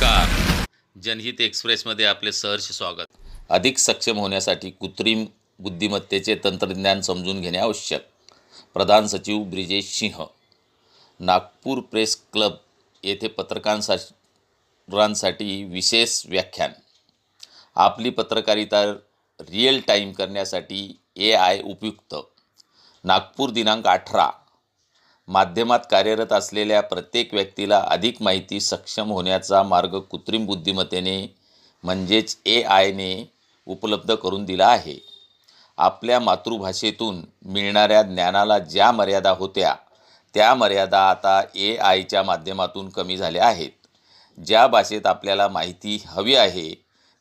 नमस्कार. जनहित एक्सप्रेसमध्ये आपले सहर्ष स्वागत. अधिक सक्षम होण्यासाठी कृत्रिम बुद्धिमत्तेचे तंत्रज्ञान समजून घेणे आवश्यक. प्रधान सचिव ब्रिजेश सिंह. नागपूर प्रेस क्लब येथे पत्रकारांसाठी विशेष व्याख्यान. आपली पत्रकारिता रिअल टाईम करण्यासाठी ए आय उपयुक्त. नागपूर दिनांक अठरा. माध्यमात कार्यरत असलेल्या प्रत्येक व्यक्तीला अधिक माहिती सक्षम होण्याचा मार्ग कृत्रिम बुद्धिमत्तेने म्हणजेच ए आयने उपलब्ध करून दिला आहे. आपल्या मातृभाषेतून मिळणाऱ्या ज्ञानाला ज्या मर्यादा होत्या त्या मर्यादा आता ए आयच्या माध्यमातून कमी झाल्या आहेत. ज्या भाषेत आपल्याला माहिती हवी आहे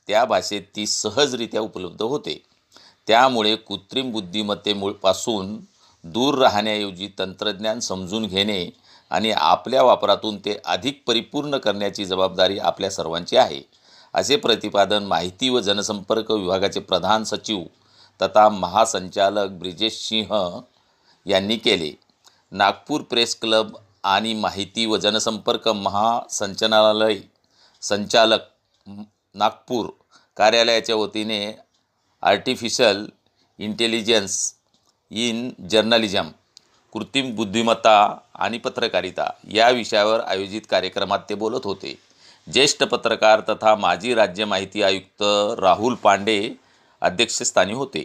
त्या भाषेत ती सहजरित्या उपलब्ध होते. त्यामुळे कृत्रिम बुद्धिमत्तेमुळपासून दूर राहण्याऐवजी तंत्रज्ञान समजून घेणे आणि आपल्या वापरातून ते अधिक परिपूर्ण करण्याची जबाबदारी आपल्या सर्वांची आहे. असे प्रतिपादन माहिती व जनसंपर्क विभागाचे प्रधान सचिव तथा महासंचालक ब्रिजेश सिंह यांनी केले. नागपूर प्रेस क्लब आणि माहिती व जनसंपर्क महासंचालनालय संचालक नागपूर कार्यालयाच्या वतीने आर्टिफिशियल इंटेलिजन्स इन जर्नलिझम कृत्रिम बुद्धिमत्ता आणि पत्रकारिता या विषयावर आयोजित कार्यक्रमात ते बोलत होते. ज्येष्ठ पत्रकार तथा माजी राज्य माहिती आयुक्त राहुल पांडे अध्यक्षस्थानी होते.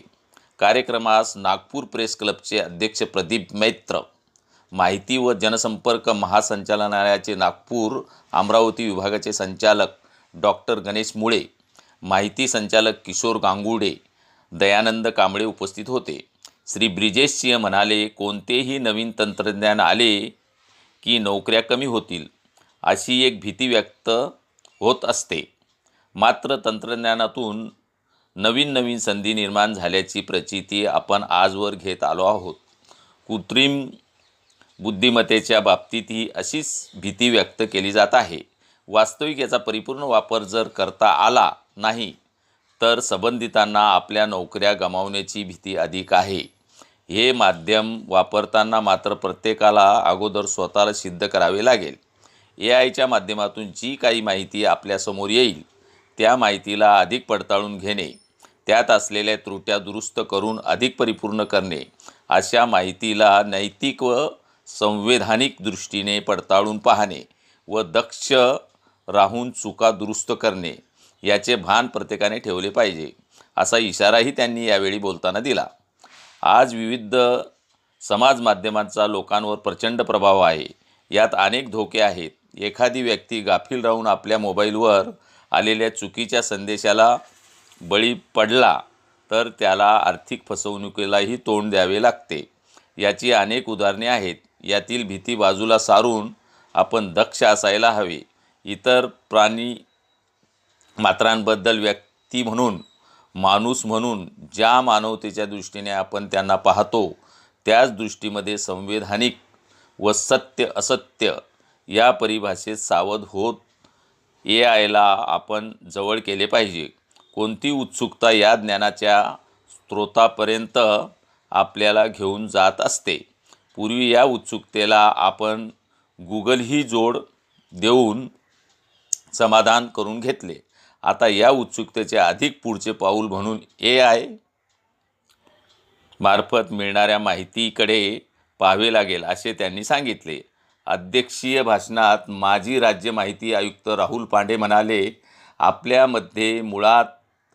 कार्यक्रमास नागपूर प्रेस क्लबचे अध्यक्ष प्रदीप मैत्र माहिती व जनसंपर्क महासंचालनालयाचे नागपूर अमरावती विभागाचे संचालक डॉक्टर गणेश मुळे माहिती संचालक किशोर गांगुडे दयानंद कांबळे उपस्थित होते. श्री ब्रिजेश सिंह म्हणाले कोणतेही नवीन तंत्रज्ञान आले की नोकऱ्या कमी होतील अशी एक भीती व्यक्त होत असते. मात्र तंत्रज्ञानातून नवीन नवीन संधी निर्माण झाल्याची प्रचिती आपण आजवर घेत आलो आहोत. कृत्रिम बुद्धिमत्तेच्या बाबतीतही अशीच भीती व्यक्त केली जात आहे. वास्तविक याचा परिपूर्ण वापर जर करता आला नाही तर संबंधितांना आपल्या नोकऱ्या गमावण्याची भीती अधिक आहे. हे माध्यम वापरताना मात्र प्रत्येकाला अगोदर स्वतःला सिद्ध करावे लागेल. ए आयच्या माध्यमातून जी काही माहिती आपल्यासमोर येईल त्या माहितीला अधिक पडताळून घेणे त्यात असलेल्या त्रुट्या दुरुस्त करून अधिक परिपूर्ण करणे अशा माहितीला नैतिक व संवैधानिक दृष्टीने पडताळून पाहणे व दक्ष राहून चुका दुरुस्त करणे याचे भान प्रत्येकाने ठेवले पाहिजे असा इशाराही त्यांनी यावेळी बोलताना दिला. आज विविध समाज माध्यमांचा लोकांवर प्रचंड प्रभाव आहे. यात अनेक धोके आहेत. एखादी व्यक्ती गाफील राहून आपल्या मोबाईलवर आलेल्या चुकीच्या संदेशाला बळी पडला तर त्याला आर्थिक फसवणुकीलाही तोंड द्यावे लागते. याची अनेक उदाहरणे आहेत. यातील भीती बाजूला सारून आपण दक्ष असायला हवे. इतर प्राणी मात्रांबद्दल व्यक्ती म्हणून माणूस म्हणून ज्या मानवतेच्या दृष्टीने आपण त्यांना पाहतो त्याच दृष्टीमध्ये संवैधानिक व सत्य असत्य या परिभाषेत सावध होत ए आयला आपण जवळ केले पाहिजे. कोणती उत्सुकता या ज्ञानाच्या स्रोतापर्यंत आपल्याला घेऊन जात असते? पूर्वी या उत्सुकतेला आपण गुगलही जोड देऊन समाधान करून घेतले. आता या उत्सुकतेचे अधिक पुढचे पाऊल म्हणून ए आय मार्फत मिळणाऱ्या माहितीकडे पाहावे लागेल असे त्यांनी सांगितले. अध्यक्षीय भाषणात माजी राज्य माहिती आयुक्त राहुल पांडे म्हणाले आपल्यामध्ये मुळात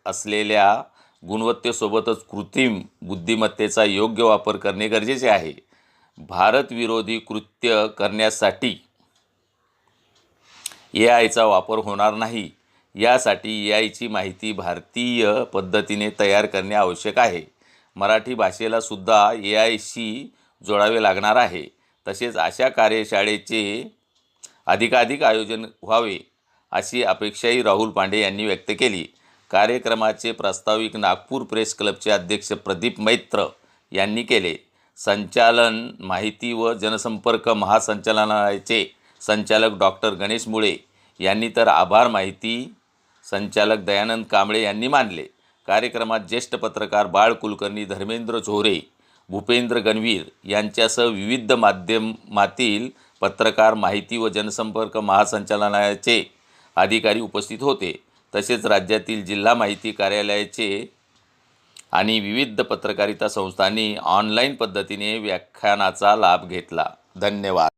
असलेल्या गुणवत्तेसोबतच कृत्रिम बुद्धिमत्तेचा योग्य वापर करणे गरजेचे आहे. भारतविरोधी कृत्य करण्यासाठी ए आयचा वापर होणार नाही. यासाठी ए आयची माहिती भारतीय पद्धतीने तयार करणे आवश्यक आहे. मराठी भाषेला सुद्धा ए आयशी जोडावे लागणार आहे. तसेच अशा कार्यशाळेचे अधिकाधिक आयोजन व्हावे अशी अपेक्षाही राहुल पांडे यांनी व्यक्त केली. कार्यक्रमाचे प्रास्ताविक नागपूर प्रेस क्लबचे अध्यक्ष प्रदीप मैत्र यांनी केले. संचालन माहिती व जनसंपर्क महासंचालनालयाचे संचालक डॉक्टर गणेश मुळे यांनी तर आभार माहिती संचालक दयानंद कांबळे यांनी मानले. कार्यक्रमात ज्येष्ठ पत्रकार बाळ कुलकर्णी धर्मेंद्र झोरे भूपेंद्र गणवीर यांच्यासह विविध माध्यमातील पत्रकार माहिती व जनसंपर्क महासंचालनालयाचे अधिकारी उपस्थित होते. तसेच राज्यातील जिल्हा माहिती कार्यालयाचे आणि विविध पत्रकारिता संस्थांनी ऑनलाईन पद्धतीने व्याख्यानाचा लाभ घेतला. धन्यवाद.